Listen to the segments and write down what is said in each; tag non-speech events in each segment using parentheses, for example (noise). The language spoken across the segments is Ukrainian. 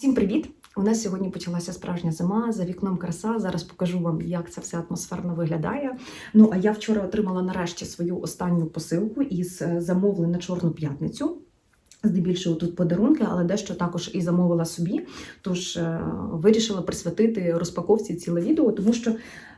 Всім привіт! У нас сьогодні почалася справжня зима, за вікном краса. Зараз покажу вам, як це все атмосферно виглядає. Ну а я вчора отримала нарешті свою останню посилку із замовлення замовлень на Чорну п'ятницю. Здебільшого тут подарунки, але дещо також і замовила собі. Тож е, вирішила присвятити розпаковці ціле відео, тому що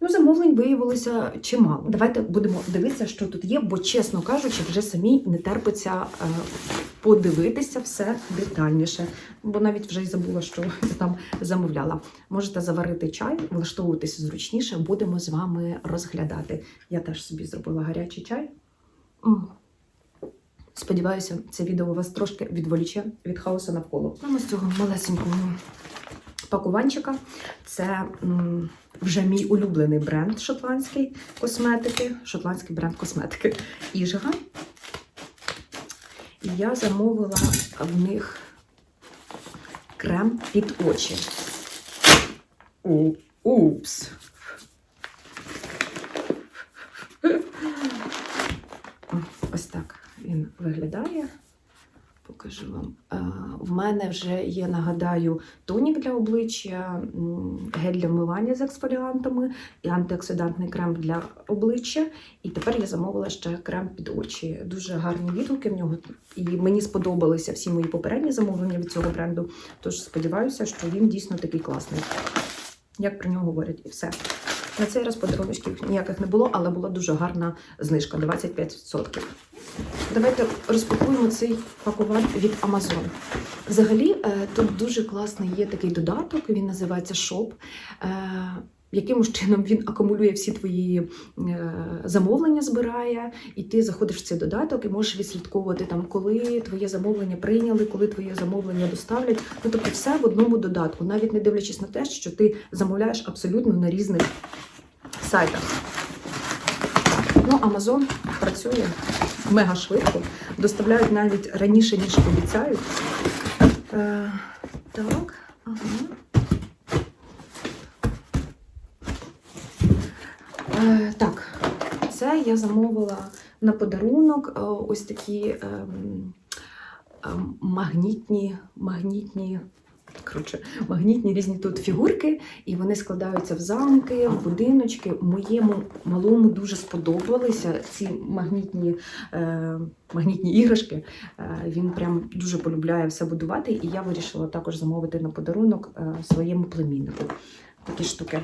ну, замовлень виявилося чимало. Давайте будемо дивитися, що тут є, бо, чесно кажучи, вже самі не терпиться е, подивитися все детальніше. Бо навіть вже й забула, що я там замовляла. Можете заварити чай, влаштовуватися зручніше, будемо з вами розглядати. Я теж собі зробила гарячий чай. Сподіваюся, це відео вас трошки відволіче від хаосу навколо. Саме з цього малесенького пакуванчика. Це м, вже мій улюблений бренд шотландський косметики. Шотландський бренд косметики Іжга. І я замовила в них крем під очі. У, упс. Ось так він виглядає. Покажу вам. Е, В мене вже є, нагадаю, тонік для обличчя, гель для вмивання з ексфоліантами і антиоксидантний крем для обличчя. І тепер я замовила ще крем під очі. Дуже гарні відгуки в нього. І мені сподобалися всі мої попередні замовлення від цього бренду. Тож сподіваюся, що він дійсно такий класний. Як про нього говорять, і все. На цей раз подарунків ніяких не було, але була дуже гарна знижка 25%. Давайте розпакуємо цей пакувань від Amazon. Взагалі, е, тут дуже класний є такий додаток, він називається Shop. Е, Якимось чином він акумулює всі твої е, замовлення, збирає, і ти заходиш в цей додаток і можеш відслідковувати там, коли твоє замовлення прийняли, коли твоє замовлення доставлять. Ну тобто, все в одному додатку, навіть не дивлячись на те, що ти замовляєш абсолютно на різних сайтах. Ну, Amazon працює мега швидко, доставляють навіть раніше, ніж обіцяють. Е, так, ага. Е, так, це я замовила на подарунок е, ось такі ем, магнітні, магнітні. Коротше, магнітні різні тут фігурки, і вони складаються в замки, в будиночки. Моєму малому дуже сподобалися ці магнітні, е, магнітні іграшки. Е, він прям дуже полюбляє все будувати, і я вирішила також замовити на подарунок е, своєму племіннику. Такі штуки.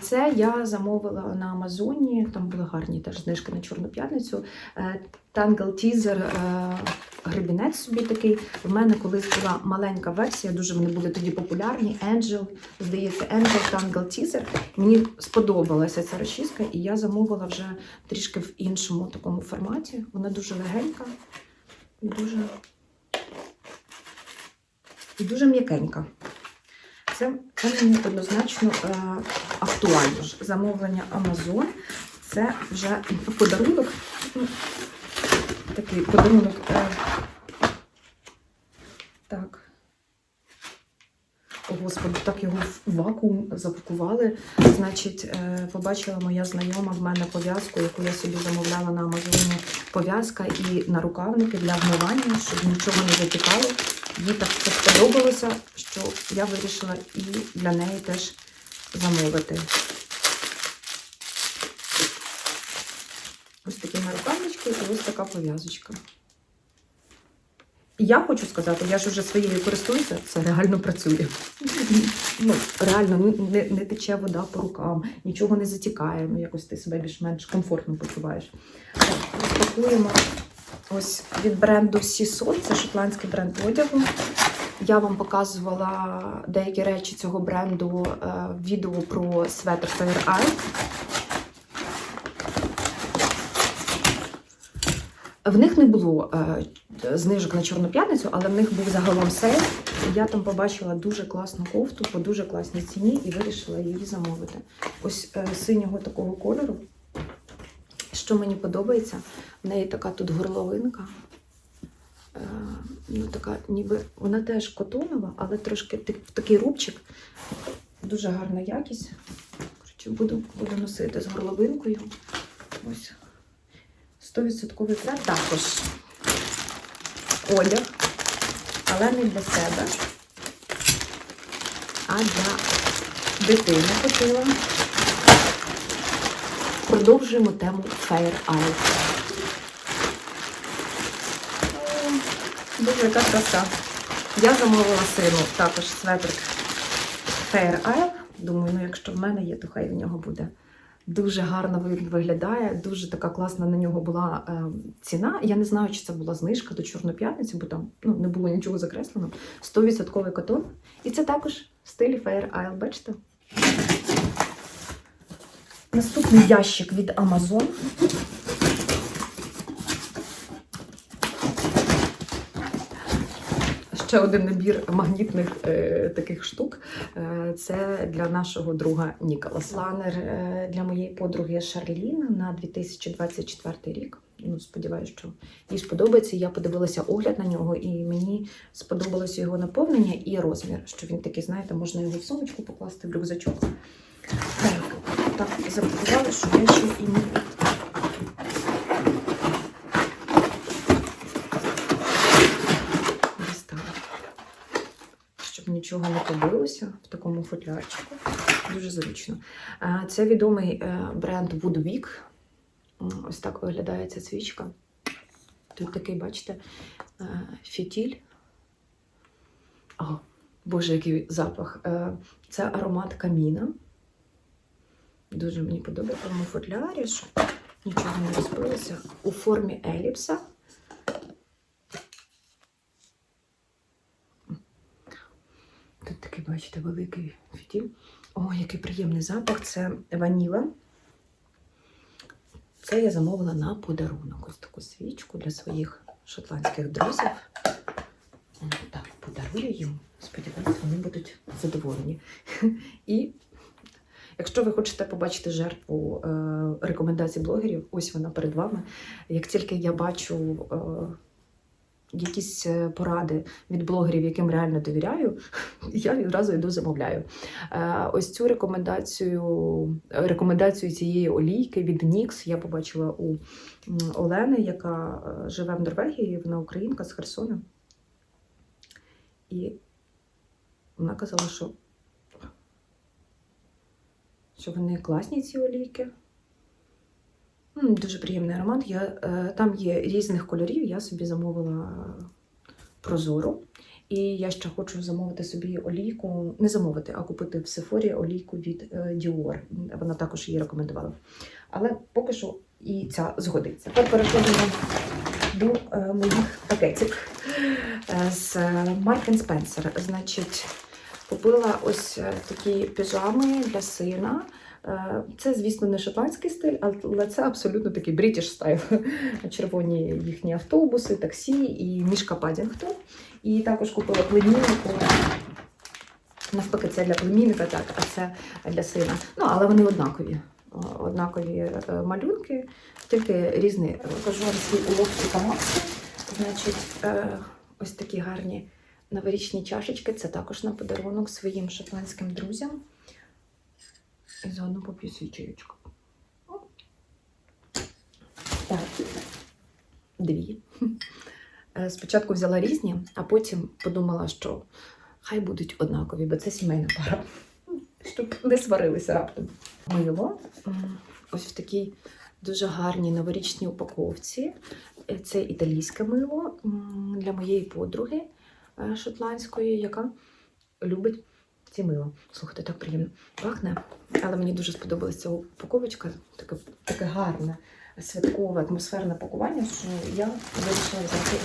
Це я замовила на Амазоні. Там були гарні теж знижки на Чорну п'ятницю. Teaser е, гребінець собі такий. В мене колись була маленька версія, дуже вони були тоді популярні. Angel, здається, Angel Tangle Teaser. Мені сподобалася ця розчіска, і я замовила вже трішки в іншому такому форматі. Вона дуже легенька і дуже, і дуже м'якенька. Це, це мені однозначно е, актуально. Замовлення Amazon. Це вже подарунок. Ну, Такий подарунок. Так. О, Господи, так його в вакуум запакували. Значить, е, побачила моя знайома в мене пов'язку, яку я собі замовляла на Амазоні. Пов'язка і нарукавники для вмивання, щоб нічого не затікало. Їй так це сподобалося, що я вирішила і для неї теж замовити. Ось такі нарукавнички і ось така пов'язочка. Я хочу сказати, я ж вже своєю користуюся, це реально працює. Ну, реально не, не тече вода по рукам, нічого не затікає, ну якось ти себе більш-менш комфортно почуваєш. Так, розпакуємо ось від бренду Сісоль, це шотландський бренд одягу. Я вам показувала деякі речі цього бренду е, в відео про светр Fair Eye. В них не було е, знижок на Чорну п'ятницю, але в них був загалом сейл. Я там побачила дуже класну кофту по дуже класній ціні і вирішила її замовити. Ось е, синього такого кольору. Що мені подобається, в неї така тут горловинка. Е, ну, така, ніби вона теж котонова, але трошки так- такий рубчик. Дуже гарна якість. Коротше, буду, буду носити з горловинкою. Ось. 100% це також одяг, але не для себе. а для дитини купила. Продовжуємо тему Fair. О, Дуже яка краса. Я замовила сину також светрик Fair Isle. Думаю, ну якщо в мене є, то хай в нього буде. Дуже гарно виглядає, дуже така класна на нього була е, ціна. Я не знаю, чи це була знижка до Чорної п'ятниці, бо там ну, не було нічого закреслено. 100% котон. І це також в стилі Fair Isle, бачите? Наступний ящик від Amazon. Ще один набір магнітних е, таких штук. Е, це для нашого друга Ніколаса. Планер е, для моєї подруги Шарлін на 2024 рік. Ну, сподіваюся, що їй сподобається. Я подивилася огляд на нього, і мені сподобалося його наповнення і розмір. Що він такий, знаєте, можна його в сумочку покласти в рюкзачок. Так, так запакували, що я ще і не дістала. Щоб нічого не побилося в такому футлярчику. Дуже зручно. Це відомий е, бренд Woodwick. Ось так виглядає ця свічка. Тут такий, бачите, е, фітіль. О, Боже, який запах. Е, Це аромат каміна. Дуже мені подобається в футлярі, щоб нічого не розбилося. У формі еліпса. Тут такий, бачите, великий фітіль. О, який приємний запах. Це ваніла. Це я замовила на подарунок. Ось таку свічку для своїх шотландських друзів. Так, подарую їм. Сподіваюся, вони будуть задоволені. І якщо ви хочете побачити жертву е, рекомендацій блогерів, ось вона перед вами. Як тільки я бачу е, якісь е, поради від блогерів, яким реально довіряю, (laughs) я відразу йду замовляю. Е, Ось цю рекомендацію, рекомендацію цієї олійки від NYX я побачила у Олени, яка е, живе в Норвегії, вона українка з Херсона. І вона казала, що, що вони класні ці олійки. Дуже приємний аромат. Я, е, там є різних кольорів. Я собі замовила прозору. І я ще хочу замовити собі олійку, не замовити, а купити в Сефорі олійку від е, Dior. Вона також її рекомендувала. Але поки що і ця згодиться. Тепер переходимо до е, моїх пакетів з Mark Spencer. Значить, купила ось такі піжами для сина. Е, Це, звісно, не шотландський стиль, але це абсолютно такий бритіш стайл. (laughs) Червоні їхні автобуси, таксі і мішка Падінгтон. І також купила племіннику. Навпаки, це для племінника, так, а це для сина. Ну, але вони однакові. Однакові е, малюнки, тільки різні. Покажу вам свій уловки та маски. Значить, е, ось такі гарні новорічні чашечки. Це також на подарунок своїм шотландським друзям. І заодно поп'ю свій. Так, дві. Е, Спочатку взяла різні, а потім подумала, що хай будуть однакові, бо це сімейна пара. Щоб не сварилися раптом. Мило. Ось в такій дуже гарній новорічній упаковці. Е, Це італійське мило для моєї подруги е, шотландської, яка любить ці мило. Слухайте, так приємно пахне. Але мені дуже сподобалася упаковочка, таке, таке гарне, святкове, атмосферне пакування, що я вирішила взяти.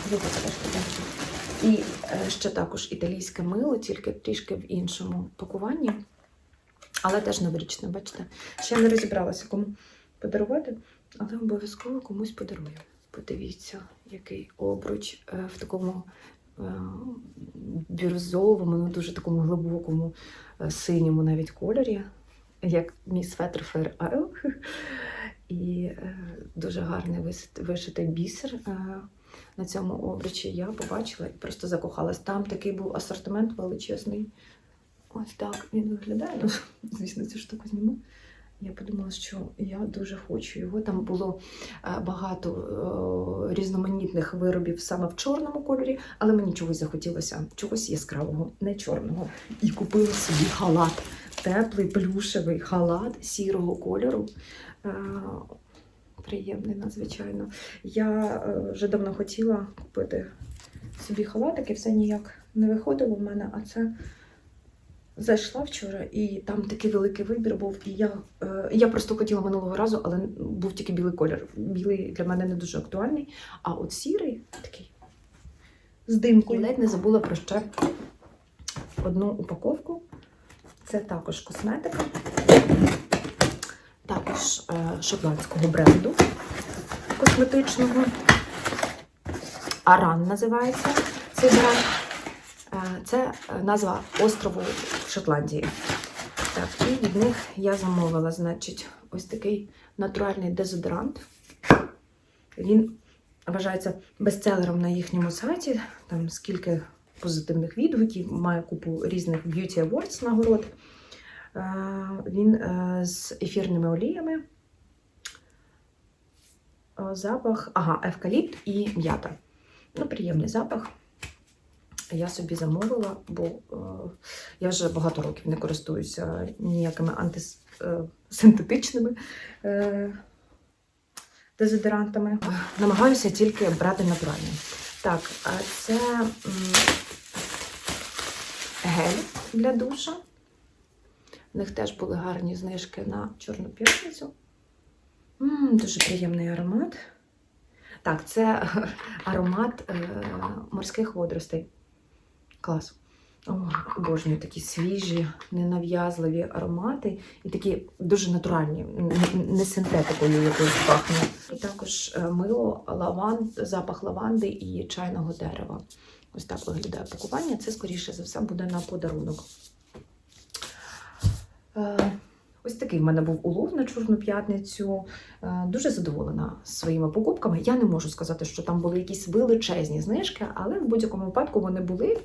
І е, ще також італійське мило, тільки трішки в іншому пакуванні, але теж новорічне, бачите. Ще не розібралася, кому подарувати, але обов'язково комусь подарую. Подивіться, який обруч е, в такому е, бірюзовому, ну дуже такому глибокому е, синьому навіть кольорі, як мій светр Fair Isle. (laughs) І е, дуже гарний вишитий бісер е, на цьому обручі. Я побачила і просто закохалась. Там такий був асортимент величезний. Ось так він виглядає. Ну, (laughs) звісно, цю штуку зніму. Я подумала, що я дуже хочу його. Там було е, багато е, різноманітних виробів саме в чорному кольорі, але мені чогось захотілося, чогось яскравого, не чорного. І купила собі халат. Теплий плюшевий халат сірого кольору. Е, Приємний, надзвичайно. Я вже давно хотіла купити собі халатик, і все ніяк не виходило в мене, а це зайшла вчора, і там такий великий вибір був. І я, е, я просто хотіла минулого разу, але був тільки білий колір. Білий для мене не дуже актуальний. А от сірий такий з димкою. Ледь не забула про ще одну упаковку. Це також косметика. Також е, шотландського бренду косметичного. Аран називається цей бренд. Е, Це е, назва острову в Шотландії. Так, і від них я замовила, значить, ось такий натуральний дезодорант. Він вважається бестселером на їхньому сайті. Там скільки позитивних відгуків, має купу різних Beauty Awards нагород. Е, Він з ефірними оліями. Запах, ага, евкаліпт і м'ята. Ну, приємний запах. Я собі замовила, бо е, я вже багато років не користуюся ніякими антисинтетичними е, дезодорантами. Намагаюся тільки брати натуральні. Так, це гель для душа. У них теж були гарні знижки на Чорну п'ятницю. Дуже приємний аромат. Так, це (laughs) аромат е, морських водоростей. Клас. О, обожнюю такі свіжі, ненав'язливі аромати і такі дуже натуральні, не синтетикою якоюсь пахне. І також е, мило, лаван, запах лаванди і чайного дерева. Ось так виглядає пакування. Це, скоріше за все, буде на подарунок. Е, Ось такий в мене був улов на Чорну п'ятницю. Е, Дуже задоволена своїми покупками. Я не можу сказати, що там були якісь величезні знижки, але в будь-якому випадку вони були.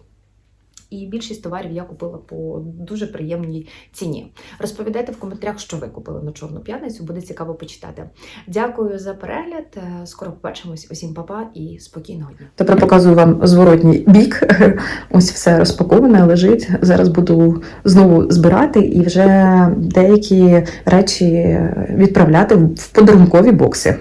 І більшість товарів я купила по дуже приємній ціні. Розповідайте в коментарях, що ви купили на Чорну п'ятницю, буде цікаво почитати. Дякую за перегляд. Е, Скоро побачимось. Усім па-па і спокійного дня. Тепер показую вам зворотній бік. (laughs) Ось все розпаковане, лежить. Зараз буду знову збирати і вже деякі речі відправляти в подарункові бокси.